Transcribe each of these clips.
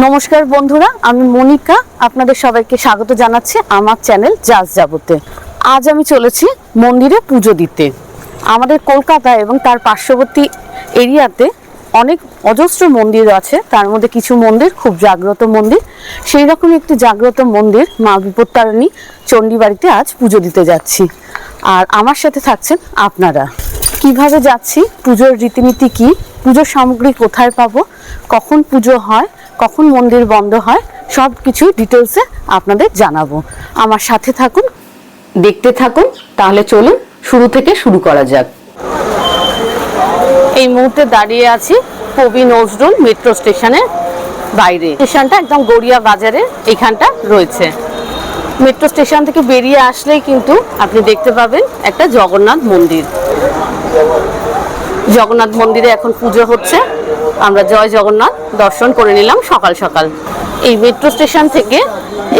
নমস্কার বন্ধুরা, আমি মনিকা, আপনাদের সবাইকে স্বাগত জানাচ্ছি আমার চ্যানেল জাজ যাবতে আজ আমি চলেছি মন্দিরে পুজো দিতে। আমাদের কলকাতা এবং তার পার্শ্ববর্তী এরিয়াতে অনেক অজস্র মন্দির আছে, তার মধ্যে কিছু মন্দির, খুব জাগ্রত মন্দির। সেই রকম একটি জাগ্রত মন্দির মা বিপত্তারিণী চণ্ডীবাড়িতে আজ পুজো দিতে যাচ্ছি। আর আমার সাথে থাকছেন আপনারা। কীভাবে যাচ্ছি, পুজোর রীতিনীতি কি, পুজোর সামগ্রী কোথায় পাবো, কখন পুজো হয় কখন মন্দির বন্ধ হয় সব কিছু ডিটেলসে আপনাদের জানাব। আমার সাথে থাকুন, দেখতে থাকুন, তাহলে চলুন শুরু থেকে শুরু করা যাক। এই মুহূর্তে দাঁড়িয়ে আছি কবি নজরুল মেট্রো স্টেশনের বাইরে। স্টেশনটা একদম গড়িয়া বাজারে এখানটা রয়েছে। মেট্রো স্টেশন থেকে বেরিয়ে আসলেই কিন্তু আপনি দেখতে পাবেন একটা জগন্নাথ মন্দির। জগন্নাথ মন্দিরে এখন পুজো হচ্ছে। আমরা জয় জগন্নাথ দর্শন করে নিলাম সকাল সকাল। এই মেট্রো স্টেশন থেকে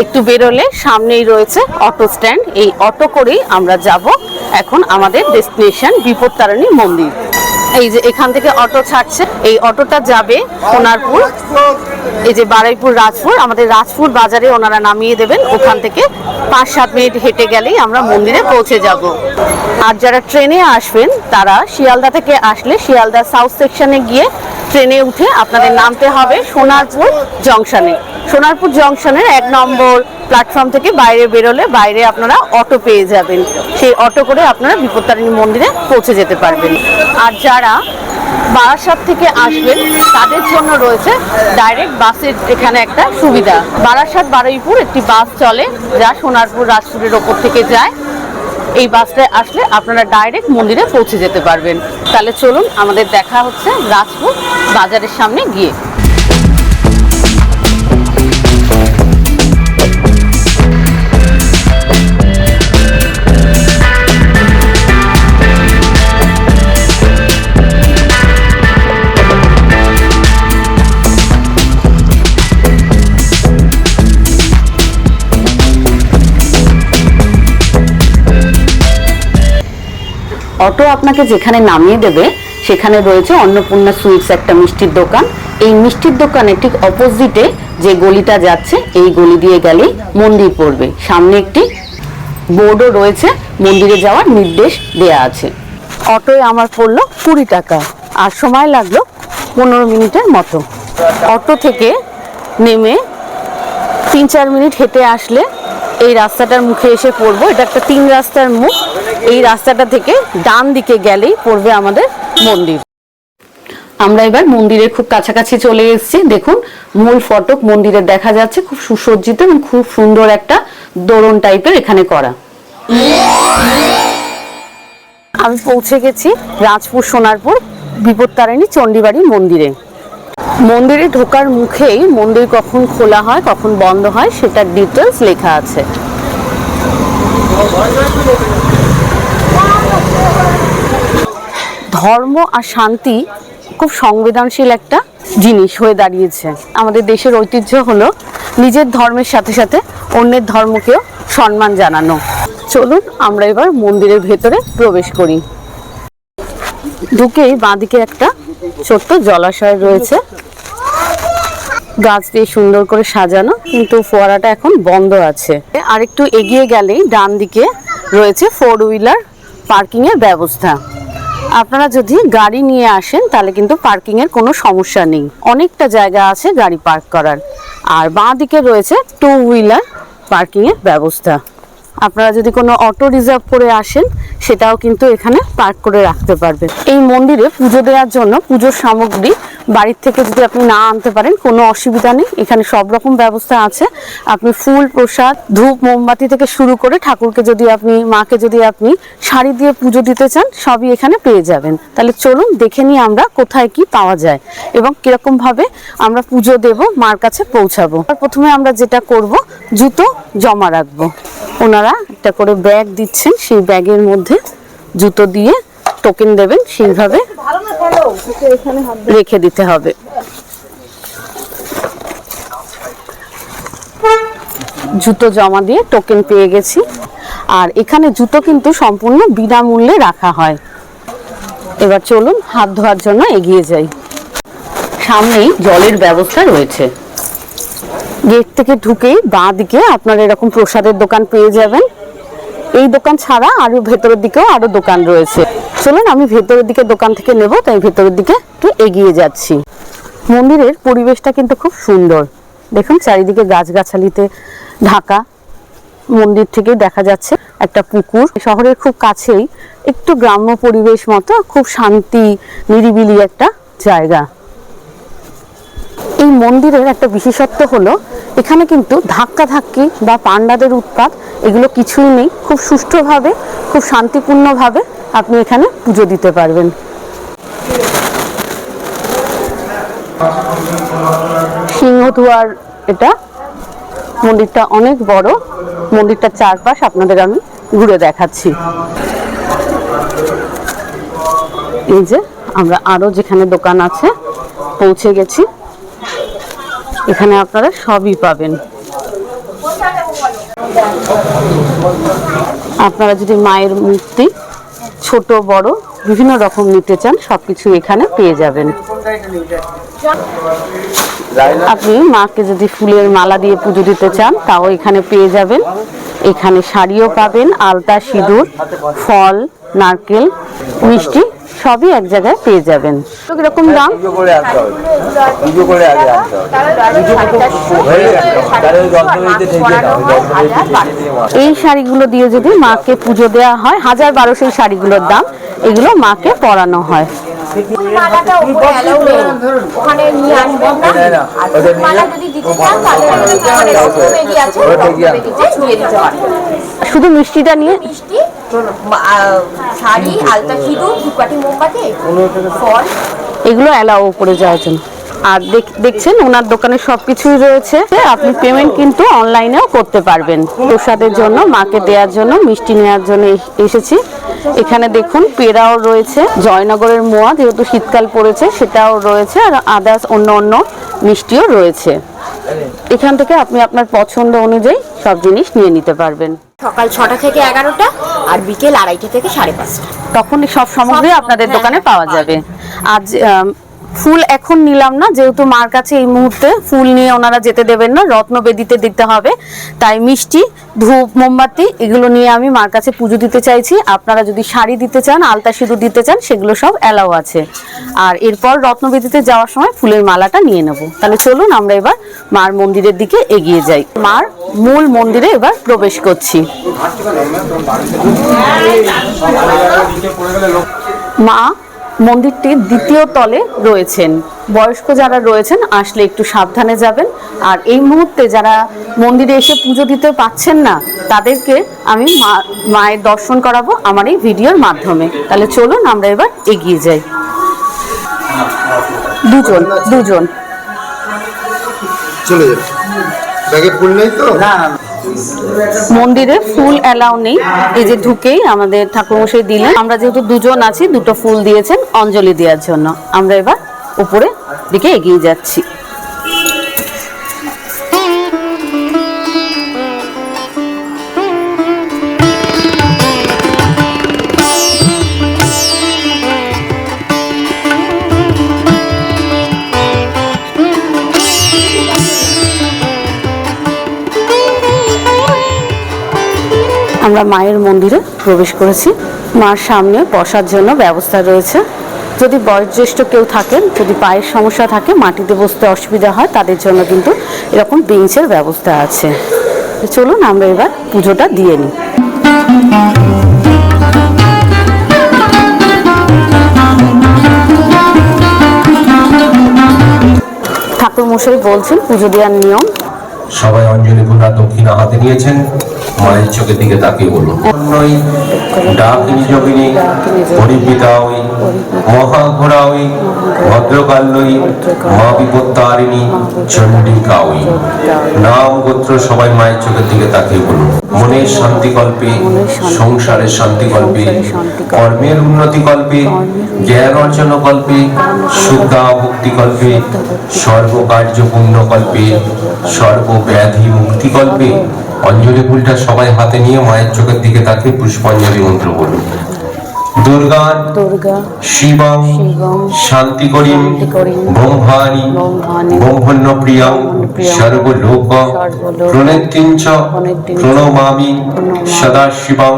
একটু বেরোলে সামনেই রয়েছে অটো স্ট্যান্ড এই অটো করেই আমরা যাব এখন আমাদের ডেস্টিনেশন বিপত্তারিণী মন্দির। এই যে এখান থেকে অটো ছাড়ছে, এই অটোটা যাবে সোনারপুর এই যে বারাইপুর রাজপুর, আমাদের রাজপুর বাজারে ওনারা নামিয়ে দেবেন। ওখান থেকে পাঁচ সাত মিনিট হেঁটে গেলেই আমরা মন্দিরে পৌঁছে যাব। আর যারা ট্রেনে আসবেন, তারা শিয়ালদা থেকে আসলে শিয়ালদা সাউথ সেকশনে গিয়ে ট্রেনে উঠে আপনাদের নামতে হবে সোনারপুর জংশনে। সোনারপুর জংশনের এক নম্বর প্ল্যাটফর্ম থেকে বাইরে বেরোলে বাইরে আপনারা অটো পেয়ে যাবেন। সেই অটো করে আপনারা বিপত্তারিণী মন্দিরে পৌঁছে যেতে পারবেন। আর যারা বারাসাত থেকে আসবেন, তাদের জন্য রয়েছে ডাইরেক্ট বাসের এখানে একটা সুবিধা। বারাসাত বারুইপুর একটি বাস চলে, যা সোনারপুর রাজপুরের ওপর থেকে যায়। এই বাসটায় আসলে আপনারা ডাইরেক্ট মন্দিরে পৌঁছে যেতে পারবেন। তাহলে চলুন, আমাদের দেখা হচ্ছে রাজপুর বাজারের সামনে গিয়ে। অটো আপনাকে যেখানে নামিয়ে দেবে, সেখানে রয়েছে অন্নপূর্ণা সুইটস একটা মিষ্টির দোকান। এই মিষ্টির দোকানের ঠিক অপোজিটে যে গলিটা যাচ্ছে, এই গলি দিয়ে গেলেই মন্দির পড়বে। সামনে একটি বোর্ডও রয়েছে, মন্দিরে যাওয়ার নির্দেশ দেয়া আছে। অটোয় আমার পড়ল কুড়ি টাকা, আর সময় লাগল পনেরো মিনিটের মতো। অটো থেকে নেমে তিন চার মিনিট হেঁটে আসলে এই রাস্তাটার মুখে এসে পড়ব। এটা একটা তিন রাস্তার মুখ। এই রাস্তাটা থেকে ডান দিকে গেলেই পড়বে আমাদের মন্দির। আমরা এবার মন্দিরের খুব কাছাকাছি চলে এসেছি। দেখুন, মূল ফটক মন্দিরে দেখা যাচ্ছে খুব সুসজ্জিত এবং খুব সুন্দর একটা দোরণ টাইপের এখানে করা। আমি পৌঁছে গেছি রাজপুর সোনারপুর বিপত্তারিণী চণ্ডীবাড়ি মন্দিরে। মন্দিরে ঢোকার মুখেই মন্দির কখন খোলা হয়, কখন বন্ধ হয়, সেটার ডিটেলস লেখা আছে। ধর্ম আর শান্তি খুব সংবেদনশীল একটা জিনিস হয়ে দাঁড়িয়েছে। আমাদের দেশের ঐতিহ্য হলো নিজের ধর্মের সাথে সাথে অন্যের ধর্মকেও সম্মান জানানো। চলুন আমরা এবার মন্দিরের ভেতরে প্রবেশ করি। ঢুকেই বাঁদিকে একটা ছোট্ট জলাশয় রয়েছে। গাছ দিয়ে সুন্দর করে সাজানো, কিন্তু ফোয়ারাটা এখন বন্ধ আছে। আর একটু এগিয়ে গেলেই ডান দিকে রয়েছে ফোর হুইলার পার্কিং এর ব্যবস্থা। আপনারা যদি গাড়ি নিয়ে আসেন, তাহলে কিন্তু পার্কিং এর কোনো সমস্যা নেই। অনেকটা জায়গা আছে গাড়ি পার্ক করার। আর বাঁ দিকে রয়েছে টু হুইলার পার্কিং এর ব্যবস্থা। আপনারা যদি কোনো অটো রিজার্ভ করে আসেন, সেটাও কিন্তু এখানে পার্ক করে রাখতে পারবেন। এই মন্দিরে পুজো দেওয়ার জন্য পুজোর সামগ্রী বাড়ির থেকে যদি আপনি না আনতে পারেন, কোনো অসুবিধা নেই। এখানে সব রকম ব্যবস্থা আছে। আপনি ফুল, প্রসাদ, ধূপ, মোমবাতি থেকে শুরু করে ঠাকুরকে যদি আপনি, মাকে যদি আপনি শাড়ি দিয়ে পুজো দিতে চান, সবই এখানে পেয়ে যাবেন। তাহলে চলুন দেখে নিই আমরা কোথায় কি পাওয়া যায় এবং কীরকম ভাবে আমরা পুজো দেব, মার কাছে পৌঁছাবো। প্রথমে আমরা যেটা করব, জুতো জমা রাখব। ওনারা একটা করে ব্যাগ দিচ্ছেন, সেই ব্যাগের মধ্যে জুতো দিয়ে টোকেন দেবেন, সেইভাবে রেখে দিতে হবে। জুতো জমা দিয়ে টোকেন পেয়ে গেছি। আর এখানে জুতো কিন্তু সম্পূর্ণ বিনামূল্যে রাখা হয়। এবার চলুন হাত ধোয়ার জন্য এগিয়ে যাই। সামনেই জলের ব্যবস্থা রয়েছে। গেট থেকে ঢুকেই বাঁ দিকে আপনারা এরকম প্রসাদের দোকান পেয়ে যাবেন। এই দোকান ছাড়া আরও ভেতরের দিকেও আরও দোকান রয়েছে। চলুন, আমি ভেতরের দিকে দোকান থেকে নেব, তাই ভেতরের দিকে একটু এগিয়ে যাচ্ছি। মন্দিরের পরিবেশটা কিন্তু খুব সুন্দর। দেখুন, চারিদিকে গাছগাছালিতে ঢাকা। মন্দির থেকে দেখা যাচ্ছে একটা পুকুর। শহরের খুব কাছেই একটু গ্রাম্য পরিবেশ মতো, খুব শান্তি, নিরিবিলি একটা জায়গা। এই মন্দিরের একটা বিশেষত্ব হলো, এখানে কিন্তু ধাক্কা ধাক্কি বা পান্ডাদের উৎপাত, এগুলো কিছুই নেই। খুব সুষ্ঠুভাবে, খুব শান্তিপূর্ণভাবে আপনি এখানে পুজো দিতে পারবেন। সিংহদুয়ার এটা, মন্দিরটা অনেক বড়। মন্দিরটার চারপাশ আপনাদের আমি ঘুরে দেখাচ্ছি। এই যে আমরা আরও যেখানে দোকান আছে, পৌঁছে গেছি। এখানে আপনারা সবই পাবেন। আপনারা যদি মায়ের মূর্তি, ছোট, বড়, বিভিন্ন রকম নিতে চান, সবকিছু এখানে পেয়ে যাবেন। আপনি মাকে যদি ফুলের মালা দিয়ে পুজো দিতে চান, তাও এখানে পেয়ে যাবেন। এখানে শাড়িও পাবেন, আলতা, সিঁদুর, ফল, নারকেল, মিষ্টি সবই এক জায়গায় পেয়ে যাবেন। তো কীরকম দাম? হয়ে। এই শাড়িগুলো দিয়ে যদি মাকে পুজো দেওয়া হয় হাজার বারোশো শাড়িগুলোর দাম। এগুলো মাকে পরানো হয়। পারেন শুধু মিষ্টিটা নিয়ে? মিষ্টি শাড়ি আলতা সিঁদুর ধূপকাঠি মোমবাতি ফল। এগুলো অ্যালাউ করে যাওয়ার জন্য আর দেখ- দেখছেন ওনার দোকানে সবকিছুই রয়েছে। আপনি পেমেন্ট কিন্তু অনলাইনেও করতে পারবেন। প্রসাদের জন্য মাকে দেওয়ার জন্য মিষ্টি নেওয়ার জন্য এস- এসেছি। এখানে দেখুন পেড়াও রয়েছে। জয়নগরের মোয়া যেহেতু শীতকাল পড়েছে সেটাও রয়েছে আর আদার্স অন্য অন্য মিষ্টিও রয়েছে। এখান থেকে আপনি আপনার পছন্দ অনুযায়ী সব জিনিস নিয়ে নিতে পারবেন। সকাল ছটা থেকে এগারোটা আর বিকেল আড়াইটা থেকে সাড়ে পাঁচটা। তখন সব সামগ্রী আপনাদের দোকানে পাওয়া যাবে। আজ ফুল এখন নিলাম না, যেহেতু মার কাছে এই মুহূর্তে ফুল নিয়ে ওনারা যেতে দেবেন না, রত্নবেদিতে দিতে হবে। তাই মিষ্টি, ধূপ, মোমবাতি, এগুলো নিয়ে আমি মার কাছে পুজো দিতে চাইছি। আপনারা যদি শাড়ি দিতে চান, আলতা সিঁদুর দিতে চান, সেগুলো সব অ্যালাউ আছে। আর এরপর রত্নবেদিতে যাওয়ার সময় ফুলের মালাটা নিয়ে নেব। তাহলে চলুন আমরা এবার মার মন্দিরের দিকে এগিয়ে যাই। মার মূল মন্দিরে এবার প্রবেশ করছি। মা মন্দিরটির দ্বিতীয় তলে রয়েছেন। বয়স্ক যারা রয়েছেন আসলে একটু সাবধানে যাবেন। আর এই মুহূর্তে যারা মন্দিরে এসে পুজো দিতে পাচ্ছেন না তাদেরকে আমি মা- মায়ের দর্শন করাবো আমার এই ভিডিওর মাধ্যমে। তাহলে চলুন আমরা এবার এগিয়ে যাই। দুজন দুজন। চলে যাবে। ব্যাগে ফুল নেই তো? মন্দিরে ফুল অ্যালাউ নেই। এই যে ঢুকেই আমাদের ঠাকুরমশাই দিলে আমরা যেহেতু দুজন আছি, দুটো ফুল দিয়েছেন, অঞ্জলি দেওয়ার জন্য। আমরা এবার উপরে দিকে এগিয়ে যাচ্ছি। আমরা মায়ের মন্দিরে প্রবেশ করেছি। মার সামনে বসার জন্য ব্যবস্থা রয়েছে। যদি বয়োজ্যেষ্ঠ কেউ থাকেন, যদি পায়ের সমস্যা থাকে, মাটিতে বসতে অসুবিধা হয়, তাদের জন্য কিন্তু এরকম বেঞ্চের ব্যবস্থা আছে। চলুন, আমরা এবার পুজোটা দিয়ে নিই। ঠাকুর মশাই বলছেন, পুজো দেওয়ার নিয়ম সবাই অঞ্জলি ঘোড়া দক্ষিণা হাতে নিয়েছেন। মায়ের চোখের দিকে তাকিয়ে বলুন। ডাকিনী যোগিনী পরিপিতাওই, মহাঘোড়াওই ভদ্রকাল্যই মা বিপত্তারিণী চণ্ডিকাওই। নাম গোত্র সবাই মায়ের চোখের দিকে তাকিয়ে বলুন। মনের শান্তি কল্পে, সংসারের শান্তি কল্পে, কর্মের উন্নতি কল্পে, জ্ঞান অর্জন কল্পে শুদ্ধা ভক্তি কল্পে, সর্বকার্য সর্বব্যাধি মুক্তি কল্পে অঞ্জলি ফুলটা সবাই হাতে নিয়ে মায়ের চোখের দিকে তাকিয়ে পুষ্পাঞ্জলি মন্ত্র বলুন দুর্গান দুর্গা শিবং শান্তিকরিম শান্তিকরিম ব্রহ্মাণি ব্রহ্মাণি ব্রহ্মণ্য প্রিয়ং সর্বলোক প্রণেত্তিঞ্চ প্রণমামি সদাশিবং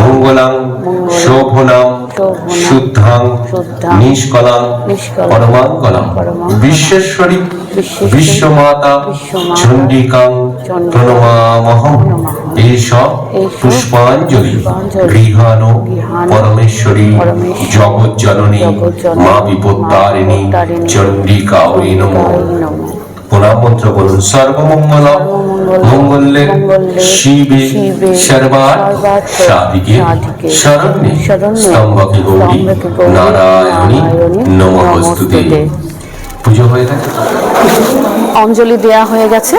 মঙ্গলাং মঙ্গলাং শোভনাং শোভনাং শুদ্ধাং নিষ্কলাং পরমাঙ্গলাং বিশ্বেশ্বরী বিশ্বমাতা চণ্ডিকাং চণ্ডিকাং প্রণমামহং। প্রণমামহং। এষ এষ পুষ্পাঞ্জলি গৃহানো পরমেশ্বরী জগজ্জননী মা বিপত্তারিণী চণ্ডিকা ওই নম। প্রণাম মন্ত্র বলুন সর্বমঙ্গল সর্বমঙ্গল মঙ্গলে মঙ্গলে শিবে সর্বার্থ সাধিকে শরণ্যে স্তম্ভকে গৌরী নারায়ণী নমস্তুতে। পুজো হয়ে গেছে অঞ্জলি দেয়া হয়ে গেছে।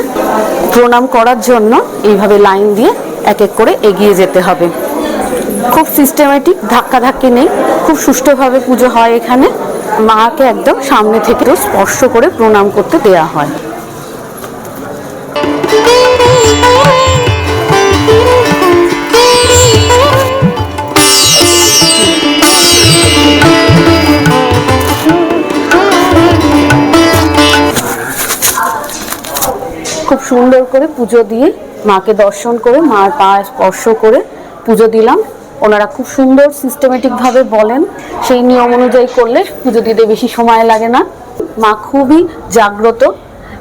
প্রণাম করার জন্য এইভাবে লাইন দিয়ে এক এক করে এগিয়ে যেতে হবে। খুব সিস্টেমেটিক ধাক্কাধাক্কি নেই। খুব সুষ্ঠুভাবে পুজো হয় এখানে। মাকে একদম সামনে থেকে স্পর্শ করে প্রণাম করতে দেয়া হয়। সুন্দর করে পুজো দিয়ে মাকে দর্শন করে, মার পা স্পর্শ করে পুজো দিলাম। ওনারা খুব সুন্দর সিস্টেমেটিক ভাবে বলেন। সেই নিয়ম অনুযায়ী করলে পুজো দিতে বেশি সময় লাগে না। মা খুবই জাগ্রত।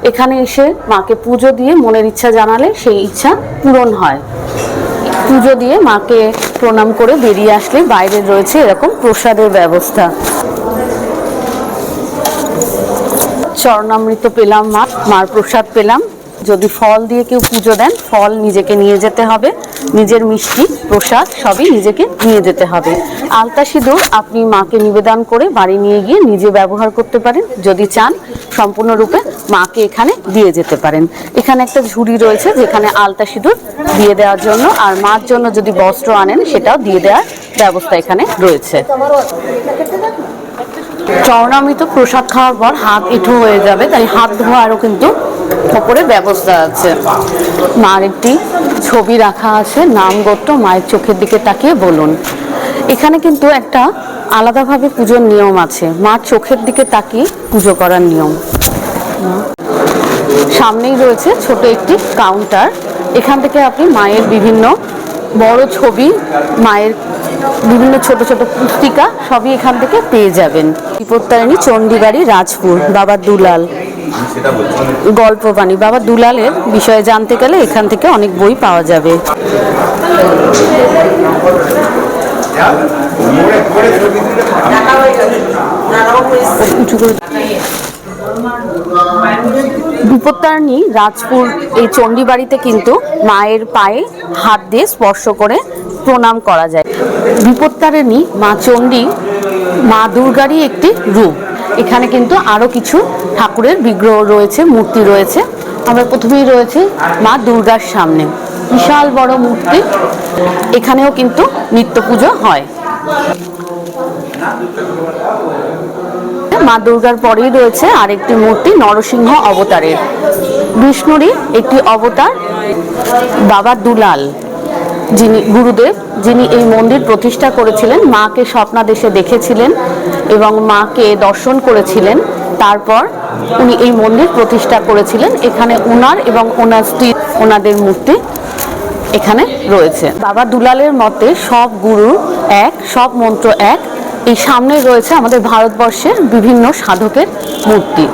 এখানে এসে মাকে পুজো দিয়ে মনের ইচ্ছা জানালে সেই ইচ্ছা পূরণ হয়। পুজো দিয়ে মাকে প্রণাম করে বেরিয়ে আসলে বাইরে রয়েছে এরকম প্রসাদের ব্যবস্থা। চরণামৃত পেলাম মা, মার প্রসাদ পেলাম। যদি ফল দিয়ে কেউ পুজো দেন, ফল নিজেকে নিয়ে যেতে হবে। নিজের মিষ্টি, প্রসাদ সবই নিজেকে নিয়ে যেতে হবে। আলতা সিঁদুর আপনি মাকে নিবেদন করে বাড়ি নিয়ে গিয়ে নিজে ব্যবহার করতে পারেন। যদি চান, সম্পূর্ণরূপে মাকে এখানে দিয়ে যেতে পারেন। এখানে একটা ঝুড়ি রয়েছে যেখানে আলতা সিঁদুর দিয়ে দেওয়ার জন্য, আর মার জন্য যদি বস্ত্র আনেন, সেটাও দিয়ে দেওয়ার ব্যবস্থা এখানে রয়েছে। চরণামৃত প্রসাদ খাওয়ার পর হাত এঁঠো হয়ে যাবে, তাই হাত ধোয়ারও কিন্তু ওপরে ব্যবস্থা আছে। মার একটি ছবি রাখা আছে, নাম গোত্র মায়ের চোখের দিকে তাকিয়ে বলুন। এখানে কিন্তু একটা আলাদাভাবে পুজোর নিয়ম আছে, মার চোখের দিকে তাকিয়ে পুজো করার নিয়ম। সামনেই রয়েছে ছোট একটি কাউন্টার এখান থেকে আপনি মায়ের বিভিন্ন বড় ছবি, মায়ের বিভিন্ন ছোট ছোট পুস্তিকা সবই এখান থেকে পেয়ে যাবেন। বিপত্তারিণী চণ্ডীবাড়ি, রাজপুর, বাবা দুলাল। গল্পবাণী বাবা দুলালের বিষয়ে জানতে গেলে এখান থেকে অনেক বই পাওয়া যাবে। বিপত্তারিণী রাজপুর, এই চণ্ডীবাড়িতে কিন্তু মায়ের পায়ে হাত দিয়ে স্পর্শ করে প্রণাম করা যায়। বিপত্তারিণী মা চণ্ডী, মা দুর্গারই একটি রূপ। এখানে কিন্তু আরও কিছু ঠাকুরের বিগ্রহ রয়েছে, মূর্তি রয়েছে। আমরা প্রথমেই রয়েছে মা দুর্গার সামনে। বিশাল বড় মূর্তি। এখানেও কিন্তু নিত্য পুজো হয়। মা দুর্গার পরেই রয়েছে আরেকটি মূর্তি, নরসিংহ অবতারের। বিষ্ণুরই একটি অবতার, বাবা দুলাল। যিনি, গুরুদেব, যিনি এই মন্দির প্রতিষ্ঠা করেছিলেন, মাকে স্বপ্নাদেশে দেখেছিলেন এবং মাকে দর্শন করেছিলেন। তারপর উনি এই মন্দির প্রতিষ্ঠা করেছিলেন। এখানে ওনার এবং ওনার স্ত্রী, ওনাদের মূর্তি এখানে রয়েছে। বাবা দুলালের মতে, সব গুরু এক, সব মন্ত্র এক। এই সামনে রয়েছে আমাদের ভারতবর্ষের বিভিন্ন সাধকের মূর্তি।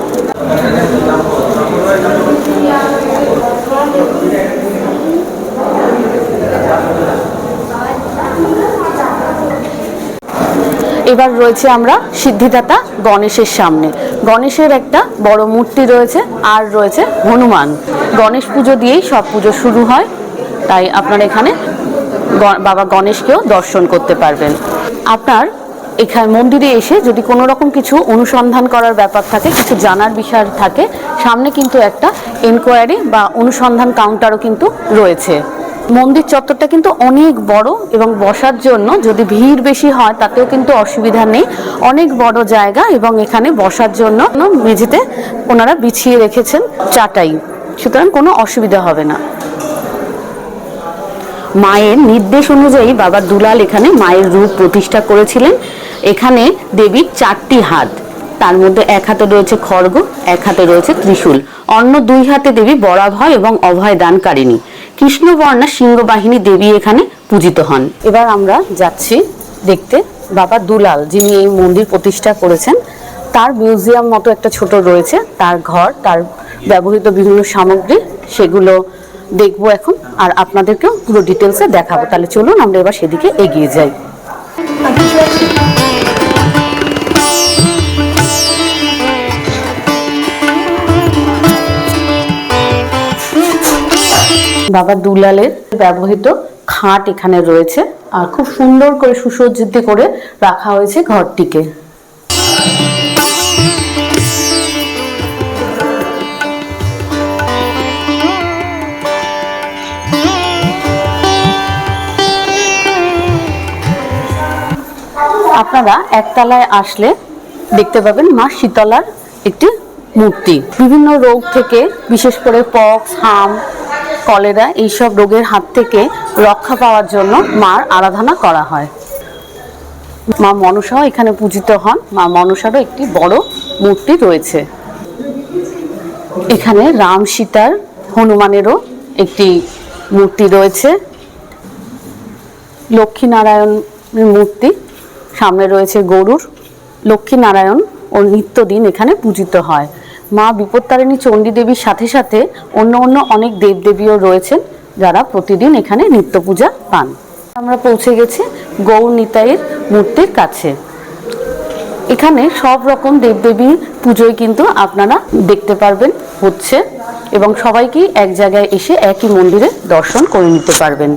এবার রয়েছে আমরা সিদ্ধিদাতা গণেশের সামনে। গণেশের একটা বড় মূর্তি রয়েছে, আর রয়েছে হনুমান। গণেশ পুজো দিয়েই সব পুজো শুরু হয়, তাই আপনারা এখানে বাবা গণেশকেও দর্শন করতে পারবেন। আপনার এখানে মন্দিরে এসে যদি কোনো রকম কিছু অনুসন্ধান করার ব্যাপার থাকে, কিছু জানার বিষয় থাকে, সামনে কিন্তু একটা এনকোয়ারি বা অনুসন্ধান কাউন্টারও কিন্তু রয়েছে। মন্দির চত্বরটা কিন্তু অনেক বড় এবং বসার জন্য যদি ভিড় বেশি হয়, তাতেও কিন্তু অসুবিধা নেই। অনেক বড় জায়গা এবং এখানে বসার জন্য মেঝেতে ওনারা বিছিয়ে রেখেছেন চাটাই। সুতরাং কোনো অসুবিধা হবে না। মায়ের নির্দেশ অনুযায়ী বাবা দুলাল এখানে মায়ের রূপ প্রতিষ্ঠা করেছিলেন। এখানে দেবীর চারটি হাত, তার মধ্যে এক হাতে রয়েছে খড়গ, এক হাতে রয়েছে ত্রিশূল। অন্য দুই হাতে দেবী বরাভয় এবং অভয় দানকারিণী। কৃষ্ণবর্ণা সিংহবাহিনী দেবী এখানে পূজিত হন। এবার আমরা যাচ্ছি দেখতে বাবা দুলাল যিনি এই মন্দির প্রতিষ্ঠা করেছেন। তার মিউজিয়াম মতো একটা ছোট রয়েছে তার ঘর তার ব্যবহৃত বিভিন্ন সামগ্রী সেগুলো দেখব এখন আর আপনাদেরকেও পুরো ডিটেলসে দেখাবো। তাহলে চলুন আমরা এবার সেদিকে এগিয়ে যাই। বাবা দুলালের ব্যবহৃত খাট এখানে রয়েছে আর খুব সুন্দর করে সুসজ্জিত করে রাখা হয়েছে ঘরটিকে। আপনারা একতলায় আসলে দেখতে পাবেন মা শীতলার একটি মূর্তি। বিভিন্ন রোগ থেকে, বিশেষ করে পক্স, হাম কলেরা এইসব রোগের হাত থেকে রক্ষা পাওয়ার জন্য মার আরাধনা করা হয়। মা মনসাও এখানে পূজিত হন। মা মনসারও একটি বড় মূর্তি রয়েছে। এখানে রাম সীতার হনুমানেরও একটি মূর্তি রয়েছে। লক্ষ্মীনারায়ণের মূর্তি সামনে রয়েছে গরুর। লক্ষ্মীনারায়ণ ও নিত্যদিন এখানে পূজিত হয়। মা বিপত্তারিণী চণ্ডী দেবীর সাথে সাথে অন্য অন্য অনেক দেবদেবীও রয়েছেন যারা প্রতিদিন এখানে নিত্য পূজা পান। আমরা পৌঁছে গেছি গৌর নিতাইয়ের মূর্তির কাছে। এখানে সব রকম দেবদেবীর পুজোয় কিন্তু আপনারা দেখতে পারবেন, হচ্ছে এবং সবাইকেই এক জায়গায় এসে একই মন্দিরে দর্শন করে নিতে পারবেন।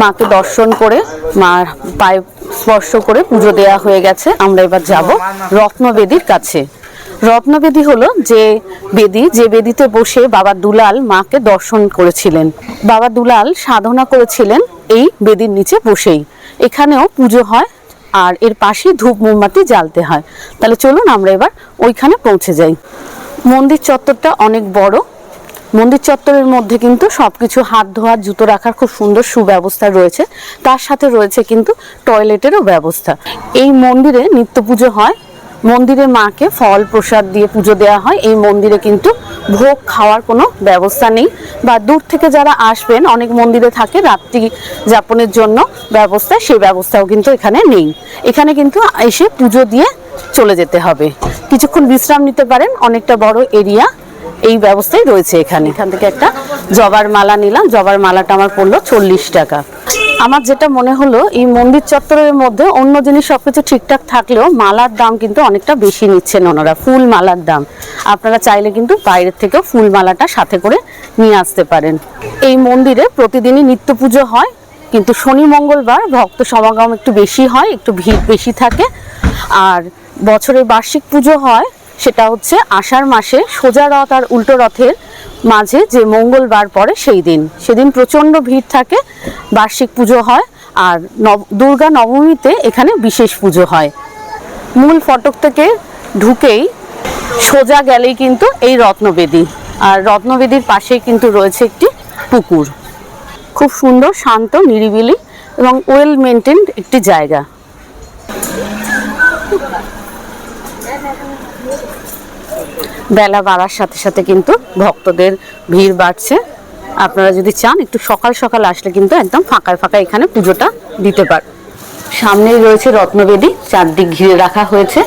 মাকে দর্শন করে, মার পায়ে স্পর্শ করে পুজো দেয়া হয়ে গেছে। আমরা এবার যাব রত্নবেদীর কাছে। রত্নবেদী হলো যে বেদি, যে বেদিতে বসে বাবা দুলাল মাকে দর্শন করেছিলেন। বাবা দুলাল সাধনা করেছিলেন এই বেদির নিচে বসেই। এখানেও পুজো হয় আর এর পাশেই ধূপ মোমবাতি জ্বালতে হয়। তাহলে চলুন আমরা এবার ওইখানে পৌঁছে যাই। মন্দির চত্বরটা অনেক বড়। মন্দির চত্বরের মধ্যে কিন্তু সবকিছু হাত ধোয়ার জুতো রাখার খুব সুন্দর সুব্যবস্থা রয়েছে। তার সাথে রয়েছে কিন্তু টয়লেটেরও ব্যবস্থা। এই মন্দিরে নিত্য পুজো হয় মন্দিরে মাকে ফল প্রসাদ দিয়ে পুজো দেওয়া হয়। এই মন্দিরে কিন্তু ভোগ খাওয়ার কোনো ব্যবস্থা নেই। বা দূর থেকে যারা আসবেন, অনেক মন্দিরে থাকে, রাত্রি যাপনের জন্য ব্যবস্থা, সেই ব্যবস্থাও কিন্তু এখানে নেই। এখানে কিন্তু এসে পুজো দিয়ে চলে যেতে হবে। কিছুক্ষণ বিশ্রাম নিতে পারেন, অনেকটা বড় এরিয়া এই ব্যবস্থাই রয়েছে এখানে। এখান থেকে একটা জবার মালা নিলাম। জবার মালাটা আমার পড়ল চল্লিশ টাকা। আমার যেটা মনে হলো, এই মন্দির চত্বরের মধ্যে অন্য জিনিস সবকিছু ঠিকঠাক থাকলেও মালার দাম কিন্তু অনেকটা বেশি নিচ্ছেন ওনারা, ফুল মালার দাম। আপনারা চাইলে কিন্তু বাইরের থেকেও ফুল মালাটা সাথে করে নিয়ে আসতে পারেন। এই মন্দিরে প্রতিদিনই নিত্য পুজো হয়, কিন্তু শনি, মঙ্গলবার ভক্ত সমাগম একটু বেশি হয়, একটু ভিড় বেশি থাকে। আর বছরের বার্ষিক পুজো হয় সেটা হচ্ছে আষাঢ় মাসে সোজা রথ আর উল্টো রথের মাঝে যে মঙ্গলবার পড়ে সেই দিন। সেদিন প্রচণ্ড ভিড় থাকে, বার্ষিক পুজো হয় আর নব, দুর্গা নবমীতে এখানে বিশেষ পুজো হয়। মূল ফটক থেকে ঢুকেই সোজা গেলেই কিন্তু এই রত্নবেদী আর রত্নবেদীর পাশেই কিন্তু রয়েছে একটি পুকুর। খুব সুন্দর, শান্ত, নিরিবিলি এবং ওয়েল মেনটেন্ড একটি জায়গা। বেলা বাড়ার সাথে সাথে কিন্তু ভক্তদের ভিড় বাড়ছে। আপনারা যদি চান, একটু সকাল সকাল আসলে কিন্তু একদম ফাঁকায় ফাঁকা এখানে পুজোটা দিতে পার সামনেই রয়েছে রত্নবেদী, চারদিক ঘিরে রাখা হয়েছে।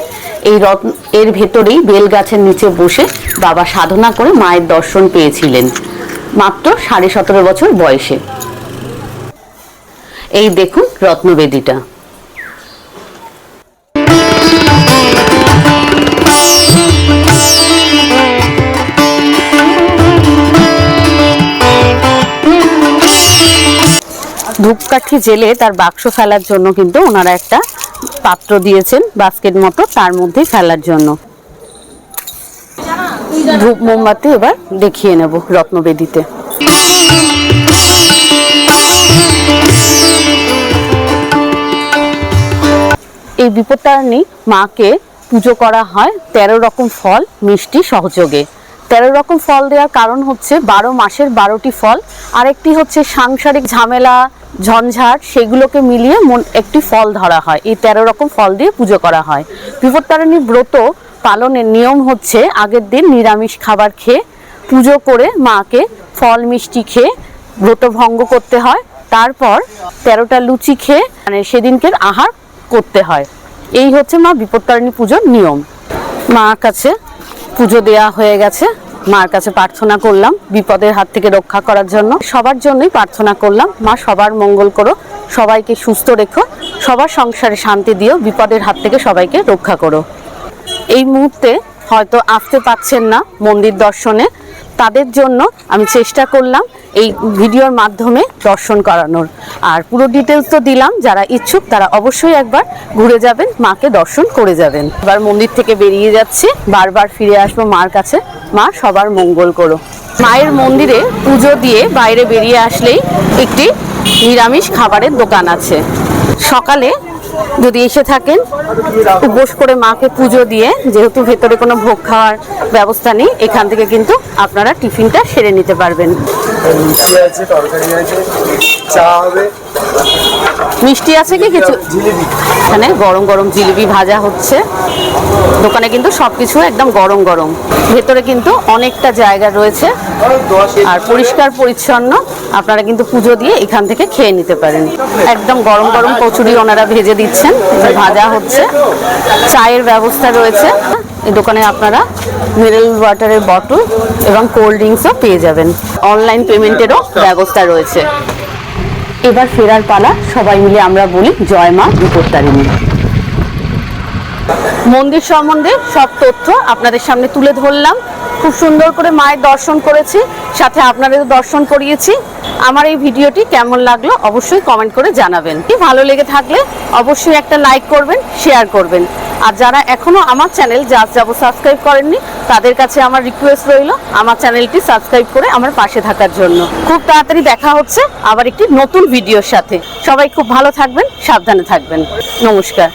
এই রত্ন এর ভেতরেই বেল গাছের নিচে বসে বাবা সাধনা করে মায়ের দর্শন পেয়েছিলেন, মাত্র সাড়ে সতেরো বছর বয়সে। এই দেখুন রত্নবেদীটা। ধূপকাঠি জেলে তার বাক্স ফেলার জন্য কিন্তু ওনারা একটা পাত্র দিয়েছেন বাস্কেট মতো তার মধ্যে ফেলার জন্য। ধূপ মোমবাতি এবার দেখিয়ে নেব রত্নবেদিতে। এই বিপত্তারিণী মাকে পুজো করা হয় তেরো রকম ফল, মিষ্টি, সহযোগে। তেরো রকম ফল দেওয়ার কারণ হচ্ছে বারো মাসের বারোটি ফল। আরেকটি হচ্ছে সাংসারিক ঝামেলা, ঝঞ্ঝাট, সেগুলোকে মিলিয়ে মন একটি ফল ধরা হয়। এই তেরো রকম ফল দিয়ে পুজো করা হয়। বিপত্তারিণী ব্রত পালনের নিয়ম হচ্ছে আগের দিন নিরামিষ খাবার খেয়ে পুজো করে মাকে ফল মিষ্টি খেয়ে ব্রত ভঙ্গ করতে হয়। তারপর তেরোটা লুচি খেয়ে মানে সেদিনকের আহার করতে হয়। এই হচ্ছে মা বিপত্তারিণী পুজোর নিয়ম। মার কাছে পুজো দেয়া হয়ে গেছে। মার কাছে প্রার্থনা করলাম, বিপদের হাত থেকে রক্ষা করার জন্য। সবার জন্যই প্রার্থনা করলাম, মা সবার মঙ্গল করো, সবাইকে সুস্থ রেখো, সবার সংসারে শান্তি দিও, বিপদের হাত থেকে সবাইকে রক্ষা করো। এই মুহূর্তে হয়তো আসতে পাচ্ছেন না মন্দির দর্শনে তাদের জন্য আমি চেষ্টা করলাম এই ভিডিওর মাধ্যমে দর্শন করানোর। আর পুরো ডিটেলস তো দিলাম, যারা ইচ্ছুক তারা অবশ্যই একবার ঘুরে যাবেন, মাকে দর্শন করে যাবেন। এবার মন্দির থেকে বেরিয়ে যাচ্ছি, বারবার ফিরে আসব মার কাছে। মা, সবার মঙ্গল করো। মায়ের মন্দিরে পুজো দিয়ে বাইরে বেরিয়ে আসলেই একটি নিরামিষ খাবারের দোকান আছে। সকালে যদি এসে থাকেন উপোস করে মাকে পুজো দিয়ে যেহেতু ভেতরে কোনো ভোগ খাওয়ার ব্যবস্থা নেই এখান থেকে কিন্তু আপনারা টিফিনটা সেরে নিতে পারবেন। মিষ্টি আছে কি কিছু? এখানে গরম গরম জিলিপি ভাজা হচ্ছে। দোকানে কিন্তু সবকিছু একদম গরম গরম। ভেতরে কিন্তু অনেকটা জায়গা রয়েছে। আর পরিষ্কার পরিচ্ছন্ন। আপনারা কিন্তু পুজো দিয়ে এখান থেকে খেয়ে নিতে পারেন। একদম গরম গরম কচুরি ওনারা ভেজে দিচ্ছেন, যে ভাজা হচ্ছে। চায়ের ব্যবস্থা রয়েছে। এই দোকানে আপনারা মিনারেল ওয়াটারের বটল এবং কোল্ড ড্রিঙ্কসও পেয়ে যাবেন। অনলাইন পেমেন্টেরও ব্যবস্থা রয়েছে। এবার ফেরার পালা, সবাই মিলে আমরা বলি জয় মা বিপত্তারিণী। মন্দির সম্বন্ধে সব তথ্য আপনাদের সামনে তুলে ধরলাম। খুব সুন্দর করে মায়ের দর্শন করেছি। সাথে আপনাদের দর্শন করিয়েছি। আমার এই ভিডিওটি কেমন লাগল অবশ্যই কমেন্ট করে জানাবেন। কি ভালো লেগে থাকলে অবশ্যই একটা লাইক করবেন, শেয়ার করবেন। আর যারা এখনও আমার চ্যানেল জাস্ট যাব সাবস্ক্রাইব করেননি, তাদের কাছে আমার রিকোয়েস্ট রইল আমার চ্যানেলটি সাবস্ক্রাইব করে আমার পাশে থাকার জন্য। খুব তাড়াতাড়ি দেখা হচ্ছে আবার একটি নতুন ভিডিওর সাথে। সবাই খুব ভালো থাকবেন, সাবধানে থাকবেন। নমস্কার।